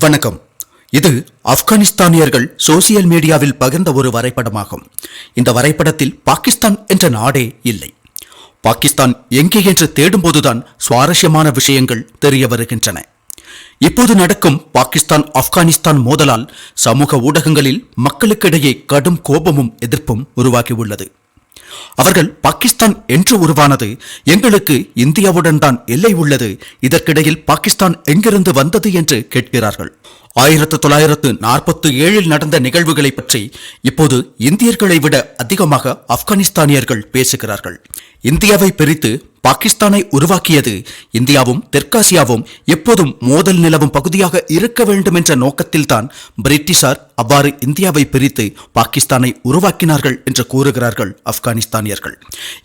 வணக்கம். இது ஆப்கானிஸ்தானியர்கள் சோசியல் மீடியாவில் பகிர்ந்த ஒரு வரைபடமாகும். இந்த வரைபடத்தில் பாகிஸ்தான் என்ற நாடே இல்லை. பாகிஸ்தான் எங்கே என்று தேடும்போதுதான் சுவாரஸ்யமான விஷயங்கள் தெரிய வருகின்றன. இப்போது நடக்கும் பாகிஸ்தான் ஆப்கானிஸ்தான் மோதலால் சமூக ஊடகங்களில் மக்களுக்கிடையே கடும் கோபமும் எதிர்ப்பும் உருவாகியுள்ளது. அவர்கள் பாகிஸ்தான் என்று உருவானது. எங்களுக்கு இந்தியாவுடன் தான் எல்லை உள்ளது. இதற்கிடையில் பாகிஸ்தான் எங்கிருந்து வந்தது என்று கேட்கிறார்கள். ஆயிரத்து தொள்ளாயிரத்து நாற்பத்தி ஏழில் நடந்த நிகழ்வுகளை பற்றி இப்போது இந்தியர்களை விட அதிகமாக ஆப்கானிஸ்தானியர்கள் பேசுகிறார்கள். இந்தியாவை பிரித்து பாகிஸ்தானை உருவாக்கியது. இந்தியாவும் தெற்காசியாவும் எப்போதும் மோதல் நிலவும் பகுதியாக இருக்க வேண்டும் என்ற நோக்கத்தில்தான் பிரிட்டிஷார் அவ்வாறு இந்தியாவை பிரித்து பாகிஸ்தானை உருவாக்கினார்கள் என்று கூறுகிறார்கள் ஆப்கானிஸ்தானியர்கள்.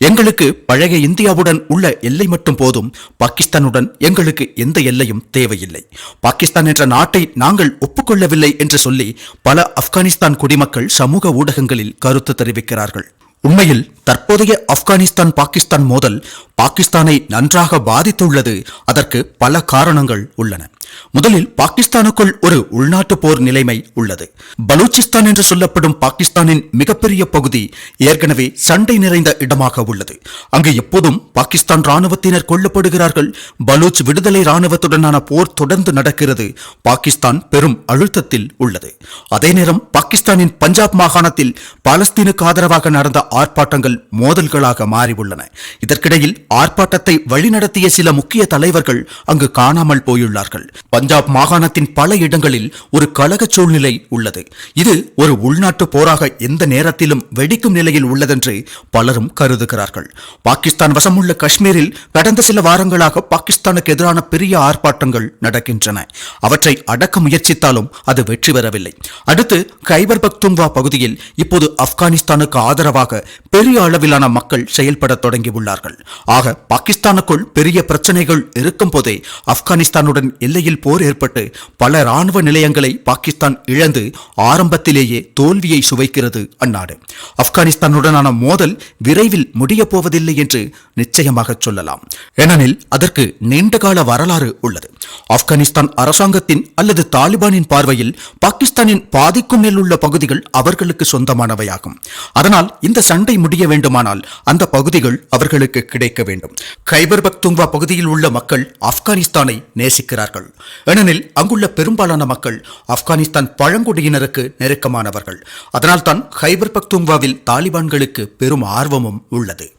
எங்களுக்கு பழைய இந்தியாவுடன் உள்ள எல்லை மட்டும் போதும். பாகிஸ்தானுடன் எங்களுக்கு எந்த எல்லையும் தேவையில்லை. பாகிஸ்தான் என்ற நாட்டை நாங்கள் ஒப்புக்கொள்ளவில்லை என்று சொல்லி பல ஆப்கானிஸ்தான் குடிமக்கள் சமூக ஊடகங்களில் கருத்து தெரிவிக்கிறார்கள். உண்மையில் தற்போதைய ஆப்கானிஸ்தான் பாகிஸ்தான் மோதல் பாகிஸ்தானை நன்றாக பாதித்துள்ளது. அதற்கு பல காரணங்கள் உள்ளன. முதலில் பாகிஸ்தானுக்குள் ஒரு உள்நாட்டு போர் நிலைமை உள்ளது. பலூச்சிஸ்தான் என்று சொல்லப்படும் பாகிஸ்தானின் மிகப்பெரிய பகுதி ஏற்கனவே சண்டை நிறைந்த இடமாக உள்ளது. அங்கு எப்போதும் பாகிஸ்தான் ராணுவத்தினர் கொல்லப்படுகிறார்கள். பலூச் விடுதலை ராணுவத்துடனான போர் தொடர்ந்து நடக்கிறது. பாகிஸ்தான் பெரும் அழுத்தத்தில் உள்ளது. அதே நேரம் பாகிஸ்தானின் பஞ்சாப் மாகாணத்தில் பாலஸ்தீனுக்கு ஆதரவாக நடந்த ஆர்ப்பாட்டங்கள் மோதல்களாக மாறியுள்ளன இதற்கிடையில் ஆர்ப்பாட்டத்தை வழிநடத்திய சில முக்கிய தலைவர்கள் அங்கு காணாமல் போயுள்ளார்கள். பஞ்சாப் மாகாணத்தின் பல இடங்களில் ஒரு கழக சூழ்நிலை உள்ளது. இது ஒரு உள்நாட்டு போராக எந்த நேரத்திலும் வெடிக்கும் நிலையில் உள்ளதென்று பலரும் கருதுகிறார்கள். பாகிஸ்தான் வசமுள்ள காஷ்மீரில் கடந்த சில வாரங்களாக பாகிஸ்தானுக்கு எதிரான பெரிய ஆர்ப்பாட்டங்கள் நடக்கின்றன. அவற்றை அடக்க முயற்சித்தாலும் அது வெற்றி பெறவில்லை. அடுத்து கைபர் பக்துங்வா பகுதியில் இப்போது ஆப்கானிஸ்தானுக்கு ஆதரவாக பெரிய அளவிலான மக்கள் செயல்பட தொடங்கியுள்ளார்கள். ஆக பாகிஸ்தானுக்குள் பெரிய பிரச்சனைகள் இருக்கும் போதே ஆப்கானிஸ்தானுடன் எல்லையில் போர் ஏற்பட்டு பல ராணுவ நிலையங்களை பாகிஸ்தான் இழந்து ஆரம்பத்திலேயே தோல்வியை சுவைக்கிறது அந்நாடு. ஆப்கானிஸ்தானுடனான மோதல் விரைவில் முடியப் போவதில்லை என்று நிச்சயமாக சொல்லலாம். ஏனெனில் அதற்கு நீண்டகால வரலாறு உள்ளது. ஆப்கானிஸ்தான் அரசாங்கத்தின் அல்லது தாலிபானின் பார்வையில் பாகிஸ்தானின் பாதிக்கும் மேல் உள்ள பகுதிகள் அவர்களுக்கு சொந்தமானவையாகும். அதனால் இந்த சண்டை முடிய வேண்டுமானால் அந்த பகுதிகள் அவர்களுக்கு கிடைக்க வேண்டும். கைபர் பக்துங்வா பகுதியில் உள்ள மக்கள் ஆப்கானிஸ்தானை நேசிக்கிறார்கள். ஏனெனில் அங்குள்ள பெரும்பாலான மக்கள் ஆப்கானிஸ்தான் பழங்குடியினருக்கு நெருக்கமானவர்கள். அதனால்தான் ஹைபர் பக்துங்வாவில் தாலிபான்களுக்கு பெரும் ஆர்வமும் உள்ளது.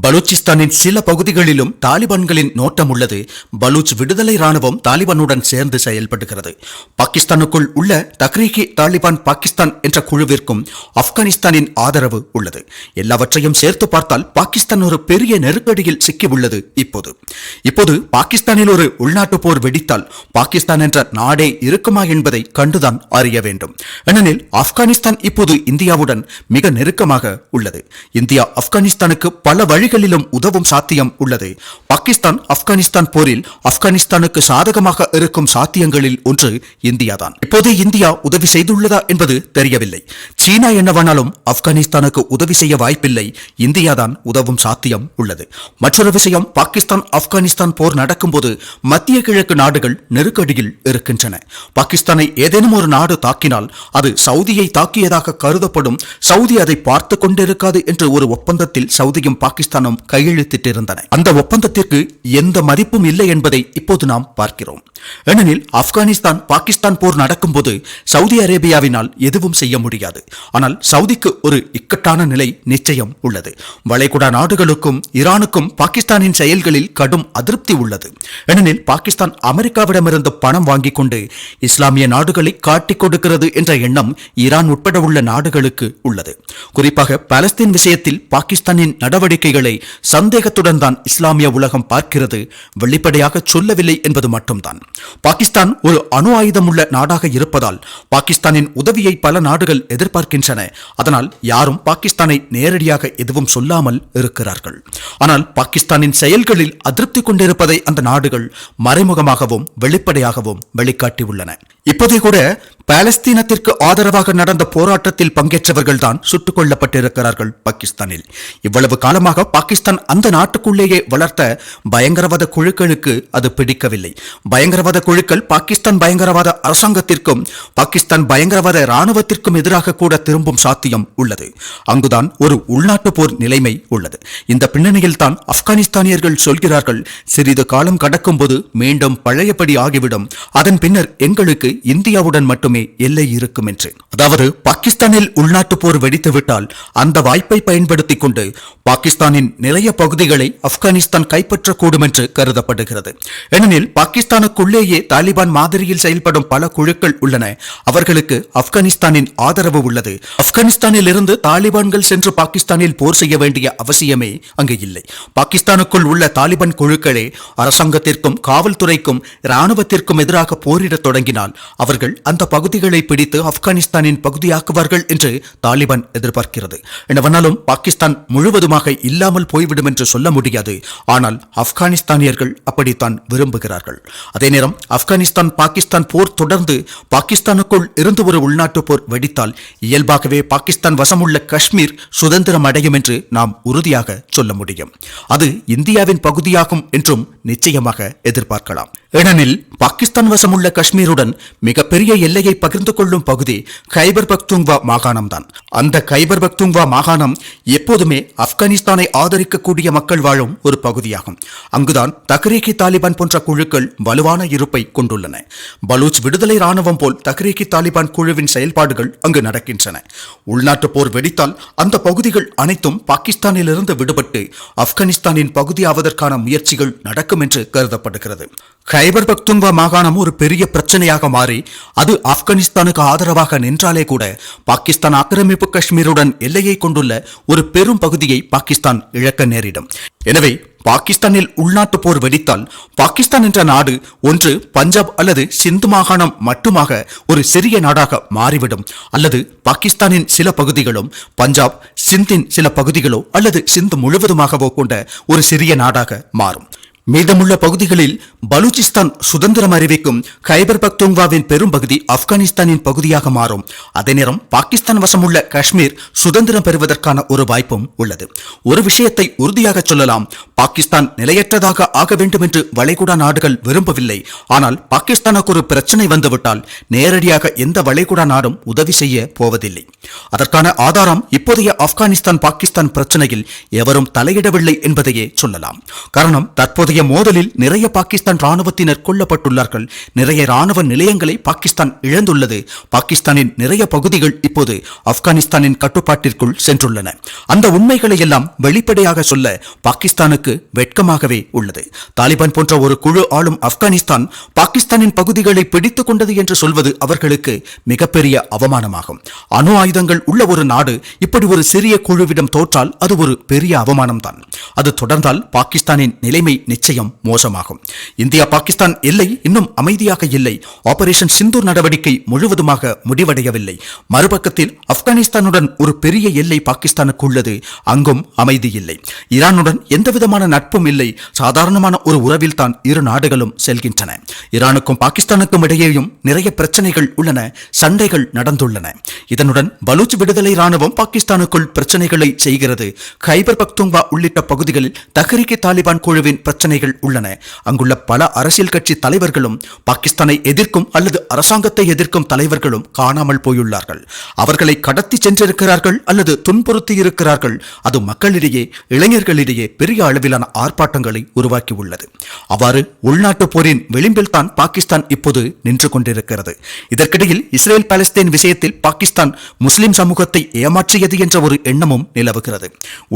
பலூச்சிஸ்தானின் சில பகுதிகளிலும் தாலிபான்களின் நோட்டம் உள்ளது பலூச் விடுதலை ராணுவம் தாலிபானுடன் சேர்ந்து செயல்படுகிறது. பாகிஸ்தானுக்குள் உள்ள தக்ரீகி தாலிபான் பாகிஸ்தான் என்ற குழுவிற்கும் ஆப்கானிஸ்தானின் ஆதரவு உள்ளது. எல்லாவற்றையும் சேர்த்து பார்த்தால் பாகிஸ்தான் ஒரு பெரிய நெருக்கடியில் சிக்கியுள்ளது இப்போது. இப்போது பாகிஸ்தானில் ஒரு உள்நாட்டு போர் வெடித்தால் பாகிஸ்தான் என்ற நாடே இருக்குமா என்பதை கண்டுதான் அறிய வேண்டும். ஏனெனில் ஆப்கானிஸ்தான் இப்போது இந்தியாவுடன் மிக நெருக்கமாக உள்ளது. இந்தியா ஆப்கானிஸ்தானுக்கு பல வழிகளிலும் உதவும் சாத்தியம் உள்ளது. பாகிஸ்தான் ஆப்கானிஸ்தான் போரில் ஆப்கானிஸ்தானுக்கு சாதகமாக இருக்கும் சாத்தியங்களில் ஒன்று இந்தியாதான். இப்போது இந்தியா உதவி செய்துள்ளதா என்பது தெரியவில்லை. சீனா என்னவானாலும் ஆப்கானிஸ்தானுக்கு உதவி செய்ய வாய்ப்பில்லை. இந்தியாதான் உதவும் சாத்தியம் உள்ளது. மற்றொரு விஷயம் பாகிஸ்தான் ஆப்கானிஸ்தான் போர் நடக்கும்போது மத்திய கிழக்கு நாடுகள் நெருக்கடியில் இருக்கின்றன. பாகிஸ்தானை ஏதேனும் ஒரு நாடு தாக்கினால் அது சவுதியை தாக்கியதாக கருதப்படும். சவுதி அதை பார்த்து கொண்டிருக்காது என்று ஒரு ஒப்பந்தத்தில் சவுதியும் பாகிஸ்தான் பாகிஸ்தானும் கையெழுத்திட்டிருந்தன. அந்த ஒப்பந்தத்திற்கு எந்த மதிப்பும் இல்லை என்பதை இப்போது நாம் பார்க்கிறோம். ஏனெனில் ஆப்கானிஸ்தான் பாகிஸ்தான் போர் நடக்கும்போது சவுதி அரேபியாவினால் எதுவும் செய்ய முடியாது. ஆனால் சவுதிக்கு ஒரு இக்கட்டான நிலை நிச்சயம் உள்ளது. வளைகுடா நாடுகளுக்கும் ஈரானுக்கும் பாகிஸ்தானின் செயல்களில் கடும் அதிருப்தி உள்ளது. ஏனெனில் பாகிஸ்தான் அமெரிக்காவிடமிருந்து பணம் வாங்கிக் கொண்டு இஸ்லாமிய நாடுகளை காட்டிக் கொடுக்கிறது என்ற எண்ணம் ஈரான் உட்பட உள்ள நாடுகளுக்கு உள்ளது. குறிப்பாக பாலஸ்தீன் விஷயத்தில் பாகிஸ்தானின் நடவடிக்கைகள் சந்தேகத்துடன் தான் இஸ்லாமிய உலகம் பார்க்கிறது வெளிப்படையாக சொல்லவில்லை என்பது மட்டும்தான். பாகிஸ்தான் ஒரு அணு ஆயுதம் உள்ள நாடாக இருப்பதால் பாகிஸ்தானின் உதவியை பல நாடுகள் எதிர்பார்க்கின்றன. அதனால் யாரும் பாகிஸ்தானை நேரடியாக எதுவும் சொல்லாமல் இருக்கிறார்கள். ஆனால் பாகிஸ்தானின் செயல்களில் அதிருப்தி கொண்டிருப்பதை அந்த நாடுகள் மறைமுகமாகவும் வெளிப்படையாகவும் வெளிக்காட்டியுள்ளன. இப்போதே கூட பாலஸ்தீனத்திற்கு ஆதரவாக நடந்த போராட்டத்தில் பங்கேற்றவர்கள்தான் சுட்டுக் கொல்லப்பட்டிருக்கிறார்கள் பாகிஸ்தானில். இவ்வளவு காலமாக பாகிஸ்தான் அந்த நாட்டுக்குள்ளேயே வளர்த்த பயங்கரவாத குழுக்களுக்கு அது பிடிக்கவில்லை. பயங்கரவாத குழுக்கள் பாகிஸ்தான் பயங்கரவாத அரசாங்கத்திற்கும் பாகிஸ்தான் பயங்கரவாத இராணுவத்திற்கும் எதிராக கூட திரும்பும் சாத்தியம் உள்ளது. அங்குதான் ஒரு உள்நாட்டு போர் நிலைமை உள்ளது. இந்த பின்னணியில் தான் ஆப்கானிஸ்தானியர்கள் சொல்கிறார்கள் சிறிது காலம் கடக்கும்போது மீண்டும் பழையபடி ஆகிவிடும். அதன் பின்னர் எங்களுக்கு இந்தியாவுடன் மட்டும் மட்டுமே எல்லை இருக்கும் என்று அதாவது பாகிஸ்தானில் உள்நாட்டு போர் வெடித்துவிட்டால் அந்த வாய்ப்பை பயன்படுத்திக் கொண்டு பாகிஸ்தானின் நிறைய பகுதிகளை ஆப்கானிஸ்தான் கைப்பற்றக்கூடும் என்று கருதப்படுகிறது. ஏனெனில் பாகிஸ்தானுக்குள்ளேயே தாலிபான் மாதிரியில் செயல்படும் பல குழுக்கள் உள்ளன. அவர்களுக்கு ஆப்கானிஸ்தானின் ஆதரவு உள்ளது. ஆப்கானிஸ்தானில் இருந்து தாலிபான்கள் சென்று பாகிஸ்தானில் போர் செய்ய வேண்டிய அவசியமே அங்கு இல்லை. பாகிஸ்தானுக்குள் உள்ள தாலிபான் குழுக்களே அரசாங்கத்திற்கும் காவல்துறைக்கும் இராணுவத்திற்கும் எதிராக போரிடத் தொடங்கினால் அவர்கள் அந்த பகுதிகளை பிடித்து ஆப்கானிஸ்தானின் பகுதியாக்குவார்கள் என்று தாலிபான் எதிர்பார்க்கிறது. என்னவென்னாலும் பாகிஸ்தான் முழுவதுமாக இல்லாமல் போய்விடும் என்று சொல்ல முடியாது. ஆனால் ஆப்கானிஸ்தானியர்கள் அப்படித்தான் விரும்புகிறார்கள். அதே நேரம் ஆப்கானிஸ்தான் பாகிஸ்தான் போர் தொடர்ந்து பாகிஸ்தானுக்குள் இருந்து ஒரு உள்நாட்டு போர் வெடித்தால் இயல்பாகவே பாகிஸ்தான் வசமுள்ள காஷ்மீர் சுதந்திரம் அடையும் என்று நாம் உறுதியாக சொல்ல முடியும். அது இந்தியாவின் பகுதியாகும் என்றும் நிச்சயமாக எதிர்பார்க்கலாம். ஏனெனில் பாகிஸ்தான் வசமுள்ள காஷ்மீருடன் மிகப்பெரிய எல்லையை பகிர்ந்து கொள்ளும் பகுதி கைபர் பக்துங்வா மாகாணம்தான். அந்த கைபர் பக்துங்வா மாகாணம் எப்போதுமே ஆப்கானிஸ்தானை ஆதரிக்கக்கூடிய மக்கள் வாழும் ஒரு பகுதியாகும். அங்குதான் தக்ரீகி தாலிபான் போன்ற குழுக்கள் வலுவான இருப்பை கொண்டுள்ளன. பலூச் விடுதலை ராணுவம் போல் தக்ரீகி தாலிபான் குழுவின் செயல்பாடுகள் அங்கு நடக்கின்றன. உள்நாட்டு போர் வெடித்தால் அந்த பகுதிகள் அனைத்தும் பாகிஸ்தானிலிருந்து விடுபட்டு ஆப்கானிஸ்தானின் பகுதியாவதற்கான முயற்சிகள் நடக்கும் என்று கருதப்படுகிறது. ஹைபர் பக்துங்வா மாகாணம் ஒரு பெரிய பிரச்சனையாக மாறி அது ஆப்கானிஸ்தானுக்கு ஆதரவாக நின்றாலே கூட பாகிஸ்தான் ஆக்கிரமிப்பு காஷ்மீருடன் எல்லையை கொண்டுள்ள ஒரு பெரும் பகுதியை பாகிஸ்தான் இழக்க நேரிடும். எனவே பாகிஸ்தானில் உள்நாட்டு போர் வெடித்தால் பாகிஸ்தான் என்ற நாடு ஒன்று பஞ்சாப் அல்லது சிந்து மாகாணம் மட்டுமாக ஒரு சிறிய நாடாக மாறிவிடும். அல்லது பாகிஸ்தானின் சில பகுதிகளும் பஞ்சாப் சிந்தின் சில பகுதிகளோ அல்லது சிந்து முழுவதுமாகவோ கொண்ட ஒரு சிறிய நாடாக மாறும். மீதமுள்ள பகுதிகளில் பலூச்சிஸ்தான் சுதந்திரம் அறிவிக்கும் கைபர் பக்துங்வாவின் பெரும் பகுதி ஆப்கானிஸ்தானின் பகுதியாக மாறும். அதே நேரம் பாகிஸ்தான் வசமுள்ள காஷ்மீர் சுதந்திரம் பெறுவதற்கான ஒரு வாய்ப்பும் உள்ளது. ஒரு விஷயத்தை உறுதியாக சொல்லலாம். பாகிஸ்தான் நிலையற்றதாக ஆக வேண்டும் என்று வளைகுடா நாடுகள் விரும்பவில்லை. ஆனால் பாகிஸ்தானுக்கு ஒரு பிரச்சனை வந்துவிட்டால் நேரடியாக எந்த வளைகுடா நாடும் உதவி செய்ய போவதில்லை. அதற்கான ஆதாரம் இப்போதைய ஆப்கானிஸ்தான் பாகிஸ்தான் பிரச்சனையில் எவரும் தலையிடவில்லை என்பதையே சொல்லலாம். காரணம் தற்போது அத்தகைய மோதலில் நிறைய பாகிஸ்தான் ராணுவத்தினர் கொல்லப்பட்டுள்ளார்கள். நிறைய ராணுவ நிலையங்களை பாகிஸ்தான் இழந்துள்ளது. பாகிஸ்தானின் நிறைய பகுதிகள் இப்போது ஆப்கானிஸ்தானின் கட்டுப்பாட்டிற்குள் சென்றுள்ளன. அந்த உண்மைகளை எல்லாம் வெளிப்படையாக சொல்ல பாகிஸ்தானுக்கு வெட்கமாகவே உள்ளது. தாலிபான் போன்ற ஒரு குழு ஆளும் ஆப்கானிஸ்தான் பாகிஸ்தானின் பகுதிகளை பிடித்துக் கொண்டது என்று சொல்வது அவர்களுக்கு மிகப்பெரிய அவமானமாகும். அணு ஆயுதங்கள் உள்ள ஒரு நாடு இப்படி ஒரு சிறிய குழுவிடம் தோற்றால் அது ஒரு பெரிய அவமானம்தான். அது தொடர்ந்தால் பாகிஸ்தானின் நிலைமை நிச்சயம் மோசமாகும். இந்தியா பாகிஸ்தான் எல்லை இன்னும் அமைதியாக இல்லை. ஆபரேஷன் சிந்தூர் நடவடிக்கை முழுவதுமாக முடிவடையவில்லை. மறுபக்கத்தில் ஆப்கானிஸ்தானுடன் ஒரு பெரிய எல்லை பாகிஸ்தானுக்கு உள்ளது. அங்கும் அமைதி இல்லை. ஈரானுடன் எந்தவிதமான நட்பும் இல்லை. சாதாரணமான ஒரு உறவில் தான் இரு நாடுகளும் செல்கின்றன. ஈரானுக்கும் பாகிஸ்தானுக்கும் இடையேயும் நிறைய பிரச்சனைகள் உள்ளன. சண்டைகள் நடந்துள்ளன. இதனுடன் பலூச் விடுதலை ராணுவம் பாகிஸ்தானுக்குள் பிரச்சனைகளை செய்கிறது. ஹைபர் பக்துங்கா உள்ளிட்ட பகுதிகளில் தஹரிகி தாலிபான் குழுவின் பிரச்சனை பிரச்சனைகள் உள்ளன. அங்குள்ள பல அரசியல் கட்சி தலைவர்களும் பாகிஸ்தானை எதிர்க்கும் அல்லது அரசாங்கத்தை எதிர்க்கும் தலைவர்களும் காணாமல் போயுள்ளார்கள். அவர்களை கடத்தி சென்றிருக்கிறார்கள் அல்லது துன்புறுத்தி இருக்கிறார்கள். அது மக்களிடையே இளைஞர்களிடையே பெரிய அளவிலான ஆர்ப்பாட்டங்களை உருவாக்கியுள்ளது. அவ்வாறு உள்நாட்டு போரின் விளிம்பில் தான் பாகிஸ்தான் இப்போது நின்று கொண்டிருக்கிறது. இதற்கிடையில் இஸ்ரேல் பாலஸ்தீன் விஷயத்தில் பாகிஸ்தான் முஸ்லிம் சமூகத்தை ஏமாற்றியது என்ற ஒரு எண்ணமும் நிலவுகிறது.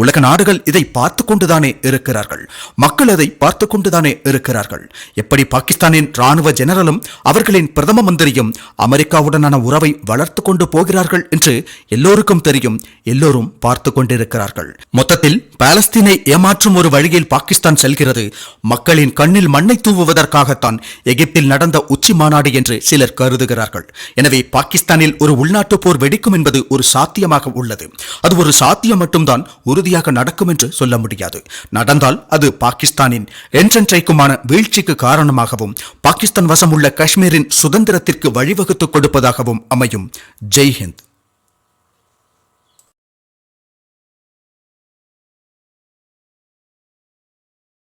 உலக நாடுகள் இதை பார்த்து கொண்டுதானே இருக்கிறார்கள். மக்கள் அதை பார்த்து கொண்டுதானே இருக்கிறார்கள். எப்படி பாகிஸ்தானின் ராணுவ ஜெனரலும் அவர்களின் பிரதம மந்திரியும் அமெரிக்காவுடனான உறவை வளர்த்து கொண்டு போகிறார்கள் என்று எல்லோருக்கும் தெரியும். எல்லோரும் பார்த்து கொண்டிருக்கிறார்கள் மொத்தத்தில் பாலஸ்தீனை ஏமாற்றும் ஒரு வழியில் பாகிஸ்தான் செல்கிறது. மக்களின் கண்ணில் மண்ணை தூவுவதற்காகத்தான் எகிப்தில் நடந்த உச்சி மாநாடு என்று சிலர் கருதுகிறார்கள். எனவே பாகிஸ்தானில் ஒரு உள்நாட்டு போர் வெடிக்கும் என்பது ஒரு சாத்தியமாக உள்ளது. அது ஒரு சாத்தியம் மட்டும்தான் உறுதியாக நடக்கும் என்று சொல்ல முடியாது. நடந்தால் அது பாகிஸ்தானின் என்றென்றைக்குமான வீழ்ச்சிக்கு காரணமாகவும் பாகிஸ்தான் வசம் உள்ள காஷ்மீரின் சுதந்திரத்திற்கு வழிவகுத்துக் கொடுப்பதாகவும் அமையும். ஜெய்ஹிந்த்